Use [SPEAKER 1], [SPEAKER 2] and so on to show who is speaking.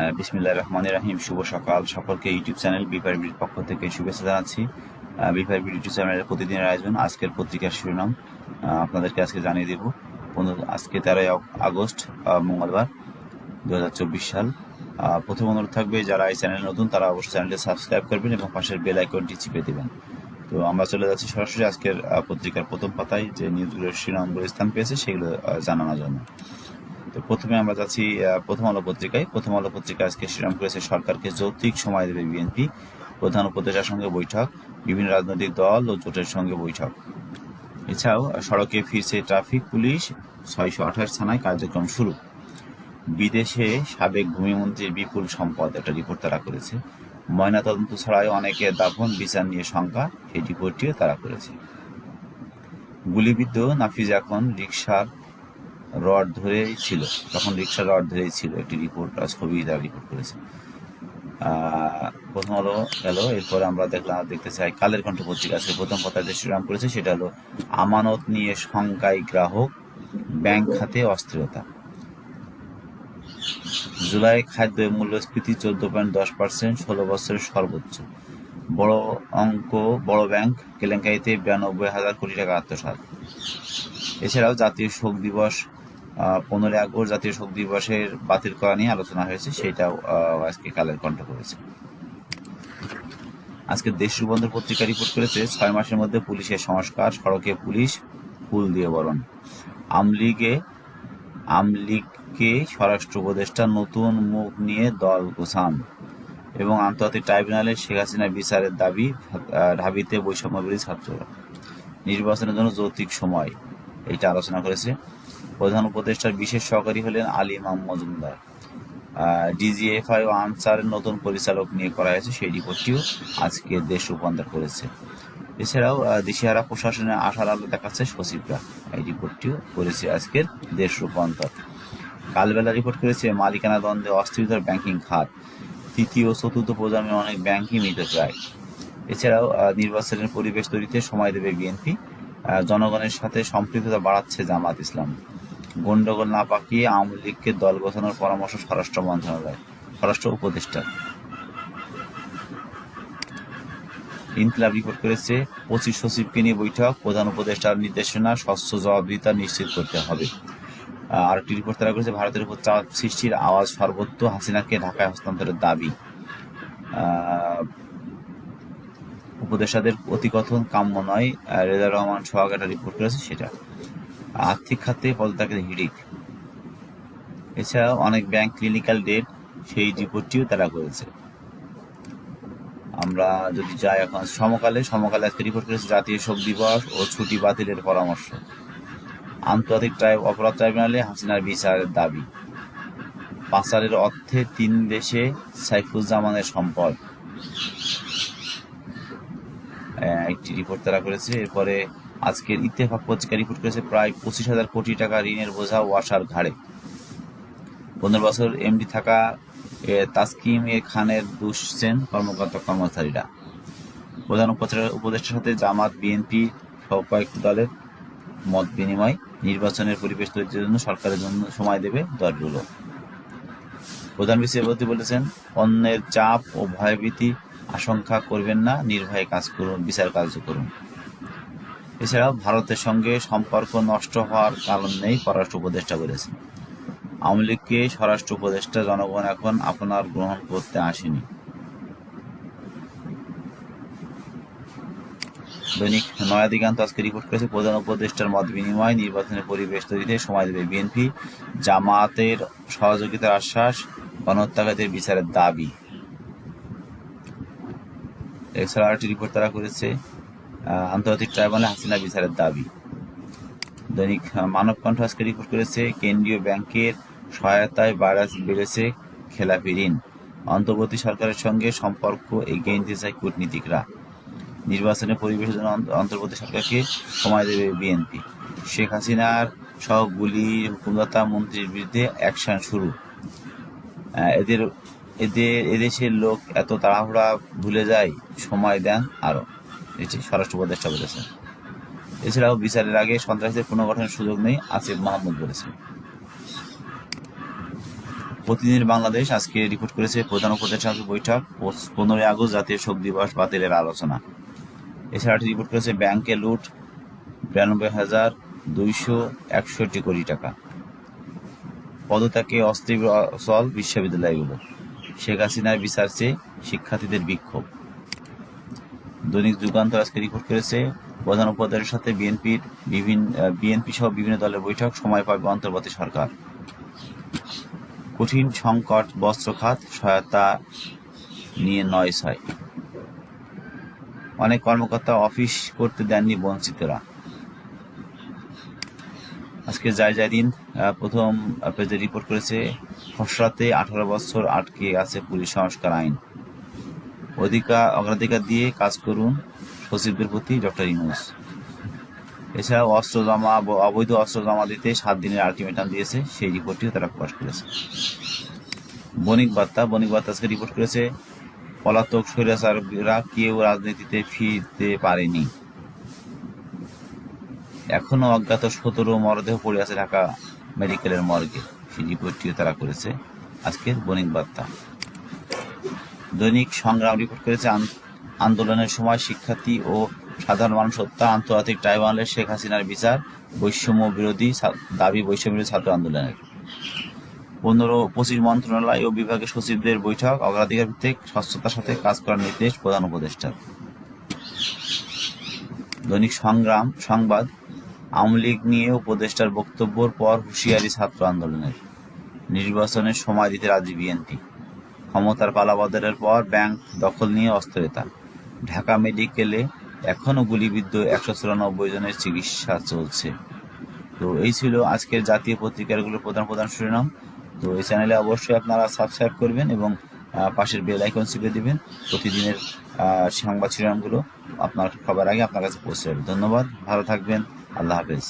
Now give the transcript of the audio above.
[SPEAKER 1] আহ, বিসমিল্লাহ রহমান রাহিম শুভ সকাল। সকলকে ইউটিউব চ্যানেল বিপার বিডির পক্ষ থেকে শুভেচ্ছা জানাচ্ছি। আহ, বিপার বিডি ইউটিউব চ্যানেলের প্রতিদিনের আয়োজন আজকের পত্রিকার শিরোনাম। আপনাদেরকে আজকে জানিয়ে দেব আজকে তেরোই আগস্ট মঙ্গলবার দু হাজার চব্বিশ সাল। প্রথম অনুরোধ থাকবে যারা এই চ্যানেল নতুন তারা অবশ্যই চ্যানেলটি সাবস্ক্রাইব করবেন এবং পাশের বেল আইকনটি চিপে দেবেন। তো আমরা চলে যাচ্ছি সরাসরি আজকের পত্রিকার প্রথম পাতায় যে নিউজগুলোর শিরোনামগুলো স্থান পেয়েছে সেগুলো জানানোর জন্য। তো প্রথমে আমরা যাচ্ছি প্রথম আলো পত্রিকায়। প্রথম আলো পত্রিকা আজকে শিরোনাম করেছে, সরকারকে যৌক্তিক সময় দেবে বিএনপি। প্রধান উপদেষ্টার সঙ্গে বৈঠক, বিভিন্ন রাজনৈতিক দল ও জোটের সঙ্গে বৈঠক। এছাড়াও, সড়কে ফিরছে ট্রাফিক পুলিশ, ছয়শো আঠাশ থানায় কার্যক্রম শুরু। বিদেশে সাবেক ভূমিমন্ত্রীর বিপুল সম্পদ একটা রিপোর্ট তারা করেছে। ময়নাতদন্ত ছাড়াই অনেকের দাফন, বিচার নিয়ে শঙ্কা, সেই রিপোর্টটিও তারা করেছে। গুলিবিদ্ধ নাফিজ এখন রিক্সার রড ধরেই ছিল, তখন রিক্সা রড ধরেই ছিল, একটি রিপোর্ট আর ছবি তারা রিপোর্ট করেছে। প্রথম হলো গেল, এরপরে আমরা দেখলাম, দেখতে চাই কালের কণ্ঠ পত্রিকা, আজকে প্রথম কথা যে শিরোনাম করেছে, সেটা হলো, আমানত নিয়ে শঙ্কায় গ্রাহক, ব্যাংক খাতে অস্থিরতা। জুলাই খাদ্য মূল্যস্ফীতি চোদ্দ পয়েন্ট দশ পার্সেন্ট, ষোলো বছরের সর্বোচ্চ। বড় অঙ্ক, বড় ব্যাংক, কেলেঙ্কারিতে বিরানব্বই হাজার কোটি টাকা আত্মসাৎ। এছাড়াও জাতীয় শোক দিবস পনেরোই আগস্ট জাতীয় শোক দিবসের বাতিল করা নিয়ে আলোচনা হয়েছে, সেটাও আজকে কালের কণ্ঠ করেছে। আজকে দেশ রূপান্তর পত্রিকা রিপোর্ট করেছে, ছয় মাসের মধ্যে পুলিশের সংস্কার, সড়কে পুলিশ, ফুল দিয়ে বরণ। আমলিগে, আমলিগকে স্বরাষ্ট্র উপদেষ্টা নতুন মুখ নিয়ে দল গোছান। এবং আন্তর্জাতিক ট্রাইব্যুনালে শেখ হাসিনা বিচারের দাবি ঢাবিতে বৈষম্য বিরোধী ছাত্ররা। নির্বাচনের জন্য যৌক্তিক সময় এটা আলোচনা করেছে। প্রধান উপদেষ্টার বিশেষ সহকারী হলেন আলী ইমাম মজুমদার। ডিজিএফআই ও আনসারের নতুন পরিচালক নিয়ে করা হয়েছে, সেই রিপোর্টটিও আজকে দেশ রূপান্তর করেছে। এছাড়াও দিশেহারা প্রশাসনে আশার আলো দেখাচ্ছে সচিবরা। এই রিপোর্টটিও করেছে আজকের দেশ রূপান্তর। কালবেলা রিপোর্ট করেছে, মালিকানা দ্বন্দ্বে অস্থিরতার ব্যাংকিং খাত। তৃতীয় চতুর্থ প্রজন্মে অনেক ব্যাংকই মৃতপ্রায় এছাড়াও নির্বাচনের পরিবেশ তৈরিতে সময় দেবে বিএনপি। জনগণের সাথে সম্পৃক্ততা বাড়াচ্ছে জামাত ইসলাম। গন্ডগোল না পাকিয়ে আওয়ামী লীগকে দল গঠনের পরামর্শ স্বরাষ্ট্র মন্ত্রণালয় স্বরাষ্ট্র উপদেষ্টা। ইনকলাব রিপোর্ট করেছে পঁচিশ সচিবকে নিয়ে বৈঠক প্রধান উপদেষ্টার নির্দেশনা স্বচ্ছ জবাবদিহিতা নিশ্চিত করতে হবে। আহ, আরেকটি রিপোর্ট তারা করেছে ভারতের উপর চাপ সৃষ্টির আওয়াজ সর্বত্র হাসিনাকে ঢাকায় হস্তান্তরের দাবি। উপদেষ্টাদের অতিকথন কাম্য নয় আহ, রেজা রহমান সোহাগ একটা রিপোর্ট করেছে সেটা। আর্থিক খাতে পদত্যাগের হিড়িক। এছাড়াও অনেক ব্যাংক ক্লিনিক্যাল ডেট সেই রিপোর্টটিও তারা করেছে। আমরা যদি যাই এখন সমকালে সমকালে আজকে রিপোর্ট করেছে জাতীয় শোক দিবস ও ছুটি বাতিলের পরামর্শ। আন্তর্জাতিক ট্রাইব, অপরাধ ট্রাইব্যুনালে হাসিনার বিচারের দাবি। পাচারের অর্থে তিন দেশে সাইফুজ্জামানের সম্পদ। একটি রিপোর্ট তারা করেছে। এরপরে আজকের ইত্তেফাক পত্রিকা রিপোর্ট করেছে প্রায় পঁচিশ হাজার কোটি টাকা ঋণের বোঝা ওয়াসার ঘাড়ে। পনেরো বছর এমডি থাকা তাসকিম এ খানের দুষছেন কর্মকর্তা কর্মচারীরা। প্রধান উপদেষ্টা- উপদেষ্টার সাথে জামাত, বিএনপি সহ কয়েকটি দলের মত বিনিময়, নির্বাচনের পরিবেশ তৈরির জন্য সরকারের জন্য সময় দেবে দলগুলো। প্রধান বিচারপতি বলেছেন, অন্যের চাপ ও ভয়ভীতি আশঙ্কা করবেন না, নির্ভয়ে কাজ করুন, বিচার কার্য করুন। এছাড়াও ভারতের সঙ্গে সম্পর্ক নষ্ট হওয়ার কারণ নেই পররাষ্ট্র উপদেষ্টা বলেছেন। আওয়ামী লীগকে স্বরাষ্ট্র উপদেষ্টা জনগণ এখন আপনার গ্রহণ করতে আসেনি। দৈনিক নয়া দিগান্ত আজকে রিপোর্ট করেছে, প্রধান উপদেষ্টার মত বিনিময় নির্বাচনের পরিবেশ তৈরিতে সময় দেবে বিএনপি। জামাতের সহযোগিতার আশ্বাস গণহত্যাকারীদের বিচারের দাবি। এছাড়া আরেকটি রিপোর্ট তারা করেছে আন্তর্জাতিক ট্রাইব্যুনালে হাসিনা বিচারের দাবি। দৈনিক মানব কণ্ঠ আজকে রিপোর্ট করেছে, কেন্দ্রীয় ব্যাংকের সহায়তায় ভাইরাস বেড়েছে খেলাপি ঋণ। অন্তর্বর্তী সরকারের সঙ্গে সম্পর্ক এগিয়ে নিতে চায় কূটনীতিকরা। নির্বাচনের পরিবেশের জন্য অন্ত- অন্তর্বর্তী সরকারকে সময় দেবে বিএনপি। শেখ হাসিনার সহ গুলি হুকুমদাতা মন্ত্রীর বিরুদ্ধে অ্যাকশন শুরু। এদের এদের, এদেশের লোক এত তাড়াহুড়া ভুলে যায়, সময় দেন আরও। এটি স্বরাষ্ট্র উপদেষ্টা বলেছেন। এছাড়াও বিচারের আগে সন্ত্রাসীদের পুনর্গঠনের সুযোগ নেই, আসিফ মাহমুদ বলেছেন। প্রতিদিন বাংলাদেশ আজকে রিপোর্ট করেছে প্রধান উপদেষ্টার বৈঠক পনেরোই আগস্ট জাতীয় শোক দিবস বাতিলের আলোচনা। এছাড়া রিপোর্ট করেছে ব্যাংকে লুট বিরানব্বই হাজার দুইশো একষট্টি কোটি টাকা। পদত্যাগে অস্থির অচল বিশ্ববিদ্যালয়গুলো। শেখ হাসিনার বিচার চেয়ে শিক্ষার্থীদের বিক্ষোভ। দৈনিক যুগান্তর আজকে রিপোর্ট করেছে। প্রধান উপদেষ্টার সাথে বিএনপির বিভিন্ন বিএনপি সহ বিভিন্ন দলের বৈঠক। সময় পাবে অন্তর্বর্তী সরকার। কঠিন সংকট, বস্ত্র খাত, সহায়তা নিয়ে নয় ছয়। অনেক কর্মকর্তা অফিস করতে দেননি বঞ্চিতরা। আজকে যাই যাই দিন প্রথম পেজে রিপোর্ট করেছে, খসড়াতে আঠারো বছর আটকে আছে পুলিশ সংস্কার আইন। অধিকার অগ্রাধিকার দিয়ে কাজ করুন সচিবদের প্রতি ডক্টর ইউনুস। এছাড়াও অস্ত্র জমা, অবৈধ অস্ত্র জমা দিতে সাত দিনের আলটিমেটাম দিয়েছে, সেই রিপোর্টটিও তারা প্রকাশ করেছে। বণিক বার্তা বণিক বার্তা আজকে রিপোর্ট করেছে, পলাতক স্বৈরাচাররা কেউ রাজনীতিতে ফিরতে পারেনি। এখনও অজ্ঞাত সতেরো মরদেহ পড়ে আছে ঢাকা মেডিকেলের মর্গে, সেই রিপোর্টটিও তারা করেছে আজকের বণিক বার্তা। দৈনিক সংগ্রাম রিপোর্ট করেছে আন- আন্দোলনের সময় শিক্ষার্থী ও সাধারণ মানুষ হত্যা, আন্তর্জাতিক ট্রাইব্যুনালে শেখ হাসিনার বিচার, বৈষম্য বিরোধী দাবি বৈষম্য বিরোধী ছাত্র আন্দোলনের। পনেরো, পঁচিশ মন্ত্রণালয় ও বিভাগের সচিবদের বৈঠক, অগ্রাধিকার ভিত্তিক স্বচ্ছতার সাথে কাজ করার নির্দেশ প্রধান উপদেষ্টার। দৈনিক সংগ্রাম, সংবাদ, আওয়ামী লীগ নিয়ে উপদেষ্টার বক্তব্যর পর হুঁশিয়ারি ছাত্র আন্দোলনের। নির্বাচনের সময় দিতে রাজি বিএনপি। ক্ষমতার পালাবদলের পর ব্যাংক দখল নিয়ে অস্থিরতা। ঢাকা মেডিকেলে এখনও গুলিবিদ্ধ একশো চুরানব্বই জনের চিকিৎসা চলছে। তো এই ছিল আজকের জাতীয় পত্রিকাগুলোর প্রধান প্রধান শিরোনাম। তো এই চ্যানেলে অবশ্যই আপনারা সাবস্ক্রাইব করবেন এবং পাশের বেল আইকন চেপে দিবেন। প্রতিদিনের সংবাদ শিরোনামগুলো আপনার সবার আগে আপনার কাছে পৌঁছে যাবে। ধন্যবাদ, ভালো থাকবেন, আল্লাহ হাফেজ।